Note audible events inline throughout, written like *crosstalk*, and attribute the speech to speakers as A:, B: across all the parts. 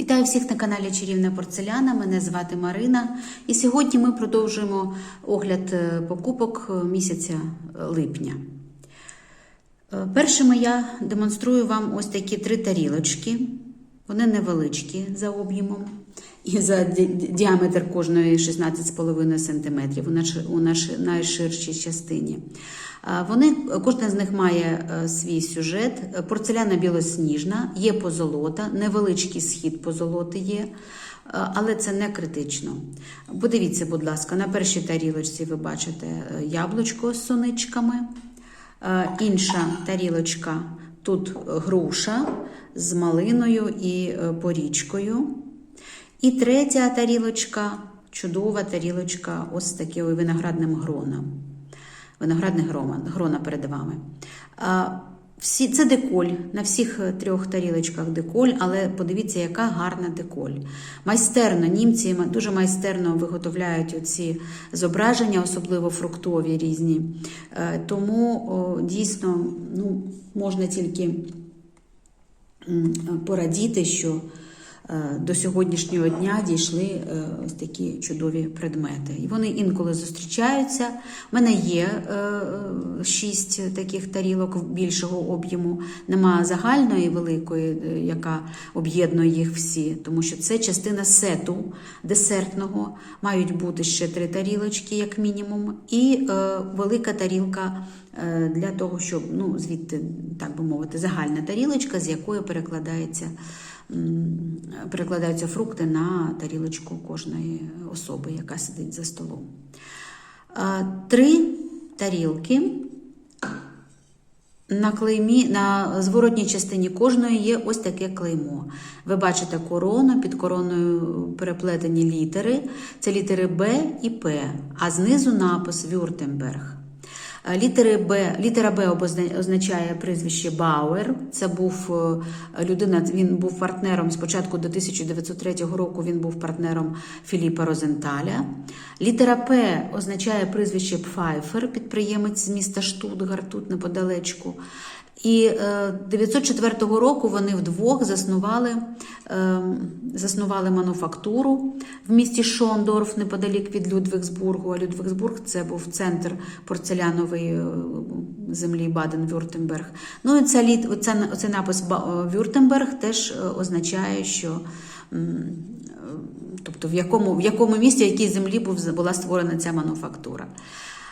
A: Вітаю всіх на каналі Чарівна Порцеляна. Мене звати Марина. І сьогодні ми продовжуємо огляд е, покупок е, місяця е, липня. Першими я демонструю вам ось такі три тарілочки. Вони невеличкі за об'ємом. І за ді- ді- діаметр кожної 16,5 см у найширшій частині. Вони, кожна з них має е, свій сюжет. Порцеляна білосніжна, є позолота, невеличкий схід позолоти є, е, але це не критично. Подивіться, будь ласка, на першій тарілочці ви бачите е, яблучко з соничками. Інша тарілочка тут груша з малиною і порічкою. І третя тарілочка, чудова тарілочка ось таким виноградним гроном. Виноградне грома, грона перед вами. Всі, це деколь. На всіх е, трьох тарілочках деколь, але подивіться, яка гарна деколь. Майстерно, німці дуже майстерно виготовляють оці зображення, особливо фруктові різні. Е, Тому дійсно ну, можна тільки порадіти, що до сьогоднішнього дня дійшли е, ось такі чудові предмети. І вони інколи зустрічаються. У мене є е, е, шість таких тарілок більшого об'єму. Нема загальної великої, е, яка об'єднує їх всі, тому що це частина сету десертного. Мають бути ще три тарілочки, як мінімум, і е, велика тарілка е, для того, щоб ну, звідти, так би мовити, загальна тарілочка, з якої перекладається, перекладаються фрукти на тарілочку кожної особи, яка сидить за столом. Три тарілки. На клеймі, на зворотній частині кожної є ось таке клеймо. Ви бачите корону, під короною переплетені літери. Це літери Б і П, а знизу напис Вюртемберг. Е, Літери Б, літера Б означає прізвище Бауер. Це був е, людина, він був партнером спочатку до 1903 року. Він був партнером Філіпа Розенталя. Літера П означає прізвище Пфайфер, підприємець з міста Штутгарт, тут неподалечку. І е, 904 року вони вдвох заснували, е, заснували мануфактуру в місті Шондорф, неподалік від Людвігсбургу. А Людвігсбург це був центр порцелянової е, землі Баден-Вюртемберг. Ну і ця, оця, оцей напис е, Вюртемберг теж е, означає, що. е, Тобто в якому, в якому місті, в якій землі була створена ця мануфактура.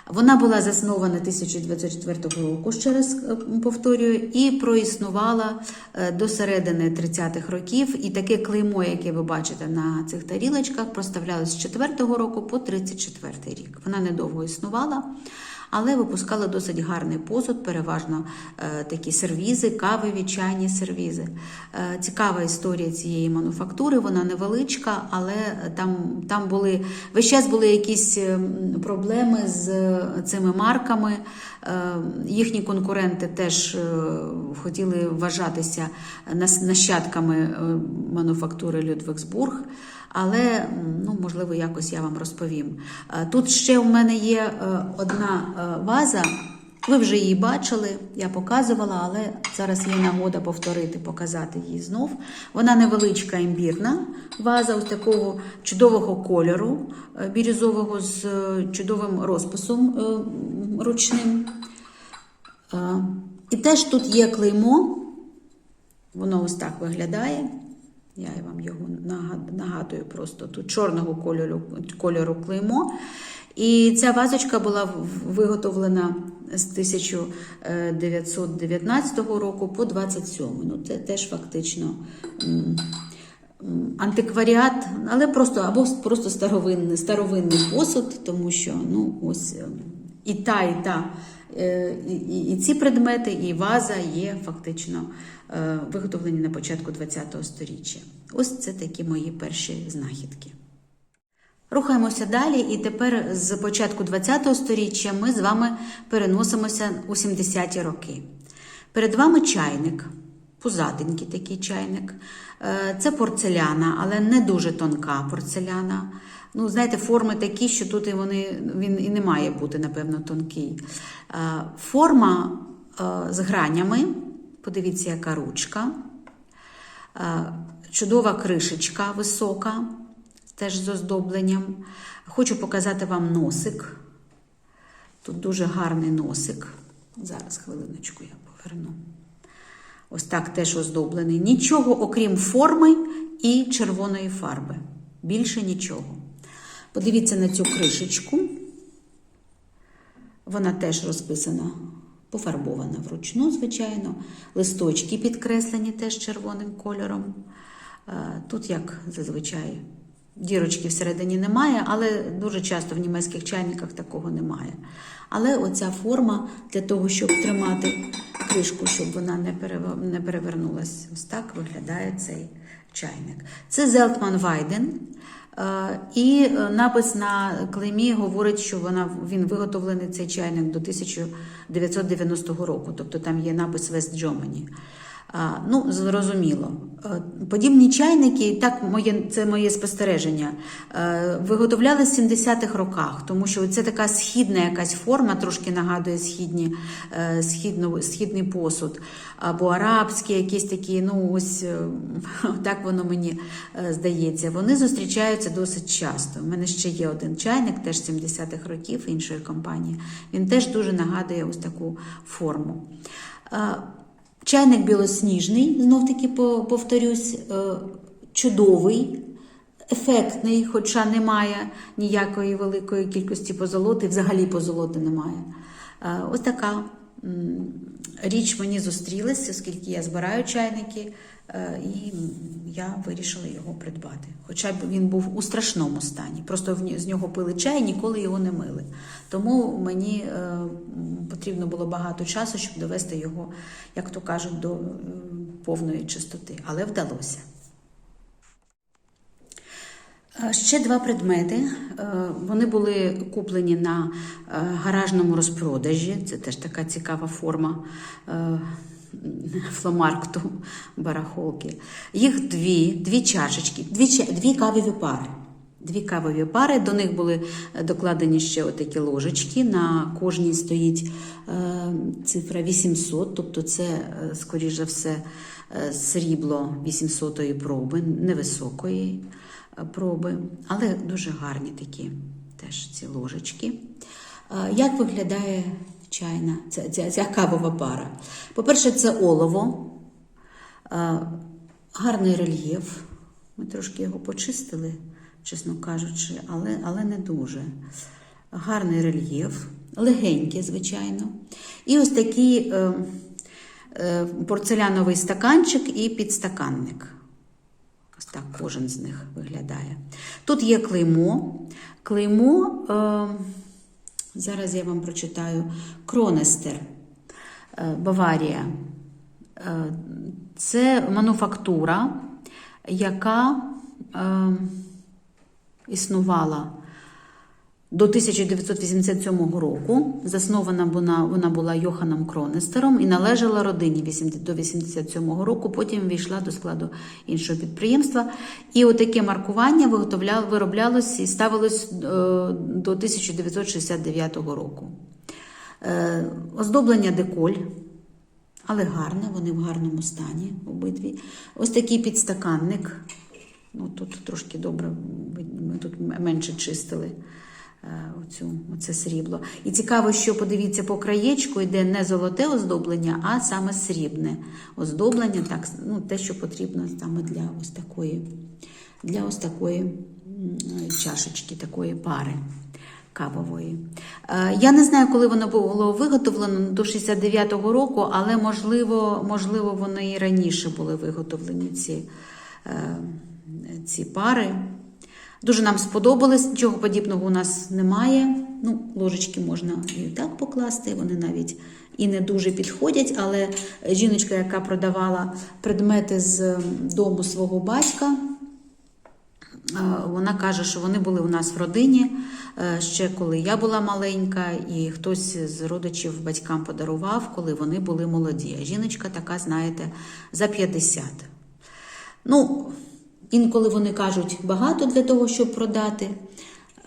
A: Вона була заснована 1924 року, ще раз е, повторюю, і проіснувала е, до середини 30-х років. І таке клеймо, яке ви бачите на цих тарілочках, проставлялось з 4-го року по 34-й рік. Вона недовго існувала. Але випускала досить гарний посуд, переважно е, такі сервізи, кавові чайні сервізи. Е, цікава історія цієї мануфактури, вона невеличка, але там, там були весь час були якісь ем, проблеми з е, цими марками. Е, їхні конкуренти теж е, хотіли вважатися нащадками е, мануфактури Людвигсбург. Але ну, можливо, якось я вам розповім. Е, Тут ще у мене є е, одна е, ваза. Ви вже її бачили, я показувала, але зараз є нагода повторити, показати її знов. Вона невеличка імбірна ваза ось такого чудового кольору, е, бірюзового з е, чудовим розписом е, ручним. Е, І теж тут є клеймо, Воно ось так виглядає. Я вам його нагадую просто тут чорного кольору, кольору клеймо. І ця вазочка була виготовлена з 1919 року по 27. Ну, це теж фактично антикваріат, але просто або просто старовинний, старовинний посуд, тому що ну, ось ем, і та, і та. е, І, і, ці предмети, і ваза є фактично е, виготовлені на початку ХХ століття. Ось це такі мої перші знахідки. Рухаємося далі, і тепер з початку ХХ століття ми з вами переносимося у 70-ті роки. Перед вами чайник, пузатенький такий чайник. Е, Це порцеляна, але не дуже тонка порцеляна. Ну, знаєте, форми такі, що тут і вони, він і не має бути, напевно, тонкий. Е, Форма е, з гранями. Подивіться, яка ручка. Чудова кришечка висока, теж з оздобленням. Хочу показати вам носик. Тут дуже гарний носик. Зараз хвилиночку я поверну. Ось так теж оздоблений. Нічого, окрім форми і червоної фарби. Більше нічого. Подивіться на цю кришечку. Вона теж розписана, пофарбована вручну, звичайно. Листочки підкреслені теж червоним кольором. Е, Тут, як зазвичай, дірочки всередині немає, але дуже часто в німецьких чайниках такого немає. Але оця форма для того, щоб тримати кришку, щоб вона не, перев... перевернулась. Ось так виглядає цей чайник. Це Зелтман Вайден. Е, І е, напис на клеймі говорить, що вона, він виготовлений цей чайник до 1990 року, тобто там є напис West Germany. Ну, зрозуміло. Е, Подібні чайники, так моє, це моє спостереження, е, виготовляли в 70-х роках, тому що це така східна якась форма, трошки нагадує східні, е, східну, східний посуд, або арабські, якісь такі, ну ось *laughs* так воно мені здається. Вони зустрічаються досить часто. У мене ще є один чайник, теж 70-х років іншої компанії. Він теж дуже нагадує ось таку форму. Чайник білосніжний, знов таки повторюсь, е, чудовий, ефектний, хоча немає ніякої великої кількості позолоти, взагалі позолоти немає. Е, Ось така річ мені зустрілася, оскільки я збираю чайники, е, і я вирішила його придбати. Хоча б він був у страшному стані. Просто з нього пили чай, ніколи його не мили. Тому мені е, потрібно було багато часу, щоб довести його, як то кажуть, до повної чистоти. Але вдалося. Е, Ще два предмети. Е, Вони були куплені на е, гаражному розпродажі. Це теж така цікава форма фломаркту барахолки. Їх дві, дві чашечки, дві, дві кавові пари. Дві кавові пари, до них були докладені ще отакі ложечки. На кожній стоїть цифра 800, тобто це, скоріш за все, срібло 800-ї проби, невисокої проби, але дуже гарні такі теж ці ложечки. Е, Як виглядає чайна, ця, ця, ця кавова пара? По-перше, це олово, е, гарний рельєф. Ми трошки його почистили, чесно кажучи, але, але не дуже. Гарний рельєф, легенький, звичайно. І ось такий е, е, порцеляновий стаканчик і підстаканник. Ось так кожен з них виглядає. Тут є клеймо. Клеймо, е, зараз я вам прочитаю, Кронестер, е, Баварія. Е, це мануфактура, яка е, існувала до 1987 року. Заснована вона, вона була Йоханом Кронестером і належала родині 80 до 87 року. Потім війшла до складу іншого підприємства. І отаке маркування вироблялось і ставилось е, до 1969 року. Е, Оздоблення деколь. Але гарне, вони в гарному стані обидві. Ось такий підстаканник. Ну, тут трошки добре, ми тут менше чистили оцю, оце срібло. І цікаво, що подивіться, по краєчку йде не золоте оздоблення, а саме срібне оздоблення, так, ну, те, що потрібно саме для ось такої, для ось такої чашечки, такої пари кавової. Е, Я не знаю, коли воно було виготовлено до 69-го року, але можливо, можливо, вони і раніше були виготовлені ці, е, ці пари. Дуже нам сподобалось, нічого подібного у нас немає. Ну, ложечки можна і так покласти, вони навіть і не дуже підходять, але жіночка, яка продавала предмети з дому свого батька, Вона каже, що вони були у нас в родині е, ще коли я була маленька, і хтось з родичів батькам подарував, коли вони були молоді. А жіночка така, знаєте, за 50. Ну, інколи вони кажуть багато для того, щоб продати.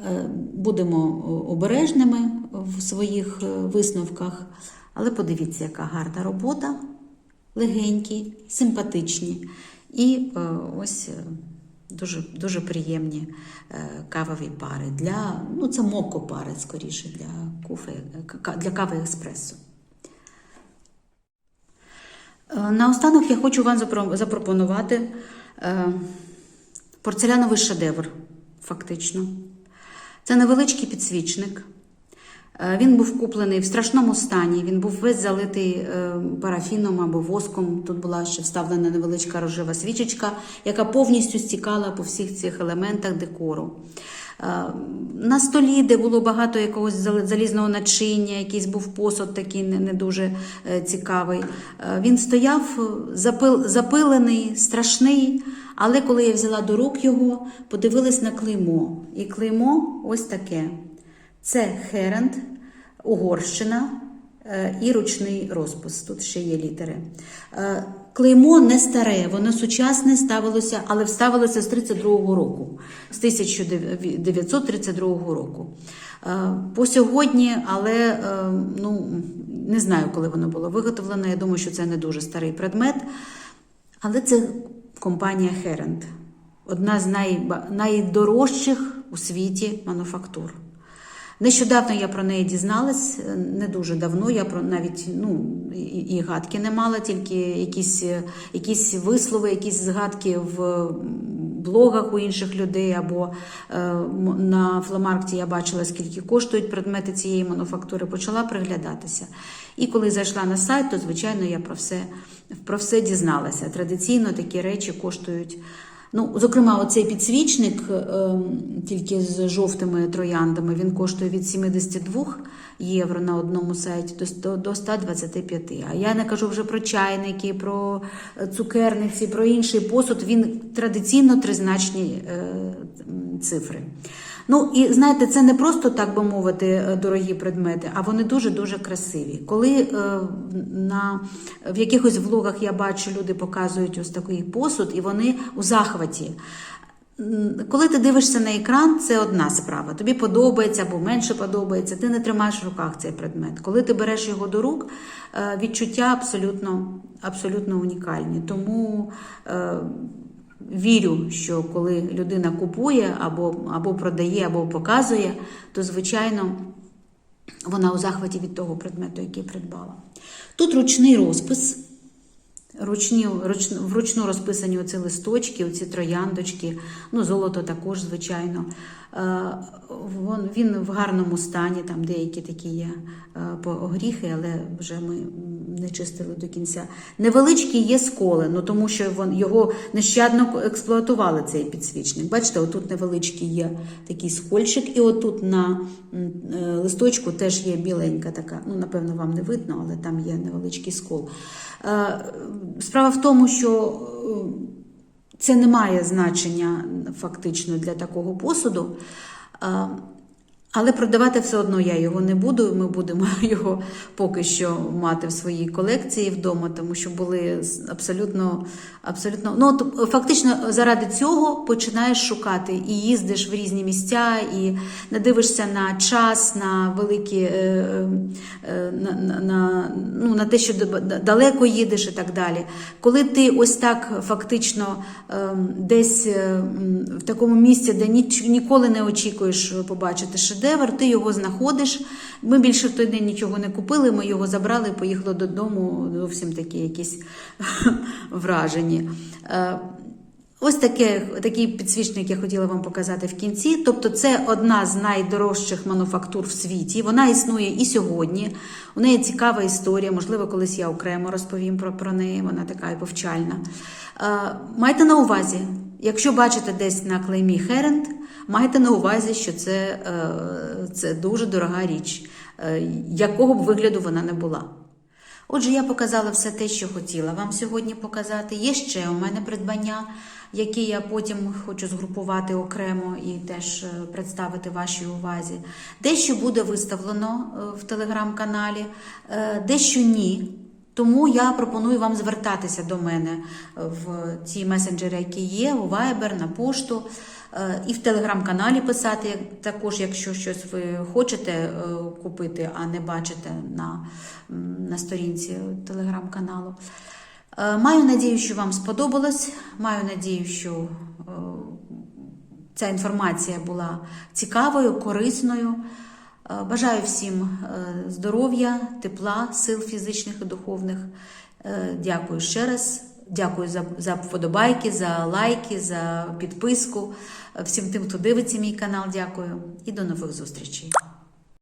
A: Е, Будемо обережними в своїх е, висновках. Але подивіться, яка гарна робота, легенькі, симпатичні. І е, ось дуже, дуже приємні кавові пари. Для, ну, це моко пари, скоріше, для, куфе, для кави еспресо. Наостанок я хочу вам запропонувати порцеляновий шедевр, фактично. Це невеличкий підсвічник. Е, Він був куплений в страшному стані. Він був весь залитий е, парафіном або воском. Тут була ще вставлена невеличка рожева свічечка, яка повністю стікала по всіх цих елементах декору. Е, На столі, де було багато якогось залізного начиння, якийсь був посуд такий не, дуже цікавий. Він стояв запилений, страшний. Але коли я взяла до рук його, подивилась на клеймо. І клеймо ось таке. Це Херенд, Угорщина е, і ручний розпис. Тут ще є літери. Е, Клеймо не старе, воно сучасне ставилося, але вставилося з 32-го року, з 1932 року. Е, По сьогодні, але ну, не знаю, коли воно було виготовлено. Я думаю, що це не дуже старий предмет. Але це компанія Херенд, одна з найба- найдорожчих у світі мануфактур. Нещодавно я про неї дізналась, не дуже давно. Я про навіть ну, і, гадки не мала, тільки якісь, якісь вислови, якісь згадки в блогах у інших людей або е, на фломаркті я бачила, скільки коштують предмети цієї мануфактури, почала приглядатися. І коли зайшла на сайт, то звичайно я про все, про все дізналася. Традиційно такі речі коштують. Ну, зокрема, оцей підсвічник ем, тільки з жовтими трояндами, він коштує від 72 євро на одному сайті до 100 до 125. А я не кажу вже про чайники, про е, цукерниці, про інший посуд. Він традиційно тризначні е, цифри. Ну і знаєте, це не просто так би мовити е, дорогі предмети, а вони дуже дуже красиві. Коли е, на в якихось влогах я бачу, люди показують ось такий посуд, і вони у захваті. Коли ти дивишся на екран, це одна справа. Тобі подобається або менше подобається. Ти не тримаєш в руках цей предмет. Коли ти береш його до рук, е, відчуття абсолютно, абсолютно унікальні. Тому е, вірю, що коли людина купує або, або продає, або показує, то звичайно вона у захваті від того предмету, який придбала. Тут ручний розпис. Ручні, руч, вручну розписані оці листочки, оці трояндочки, ну, золото також, звичайно. Е, він в гарному стані, там деякі такі є е, огріхи, але вже ми не чистили до кінця. Невеличкі є сколи, ну, тому що вон, його нещадно експлуатували, цей підсвічник. Бачите, отут невеличкий є такий скольчик, і отут на е, листочку теж є біленька така, ну, напевно, вам не видно, але там є невеличкий скол. Е, Справа в тому, що е, це не має значення фактично для такого посуду. Е, Але продавати все одно я його не буду. Ми будемо *laughs* його поки що мати в своїй колекції вдома, тому що були абсолютно, абсолютно. Ну, фактично, заради цього починаєш шукати і їздиш в різні місця, і не дивишся на час, на великі е, е, на, на, на, ну, на те, що далеко їдеш і так далі. Коли ти ось так фактично е, десь е, в такому місці, де ніч, ніколи не очікуєш побачити шедевр, ти його знаходиш. Ми більше в той день нічого не купили, ми його забрали, поїхали додому, зовсім такі якісь *laughs* вражені. Е, Ось таке, такий підсвічник я хотіла вам показати в кінці. Тобто, це одна з найдорожчих мануфактур в світі. Вона існує і сьогодні. У неї цікава історія. Можливо, колись я окремо розповім про, про неї. Вона така і повчальна. Е, майте на увазі, якщо бачите десь на клеймі Херенд, майте на увазі, що це, е, це дуже дорога річ, е, якого б вигляду вона не була. Отже, я показала все те, що хотіла вам сьогодні показати. Є ще у мене придбання, які я потім хочу згрупувати окремо і теж е, представити вашій увазі. Дещо буде виставлено в телеграм-каналі, дещо ні. Тому я пропоную вам звертатися до мене в ці месенджери, які є, у Viber, на пошту. Е, І в телеграм-каналі писати також, якщо щось ви хочете е, купити, а не бачите на, на сторінці телеграм-каналу. Е, Маю надію, що вам сподобалось. Маю надію, що е, ця інформація була цікавою, корисною. Е, Бажаю всім е, здоров'я, тепла, сил фізичних і духовних. Е, Дякую ще раз. Дякую за, за вподобайки, за лайки, за підписку. Всім тим, хто дивиться мій канал, дякую і до нових зустрічей.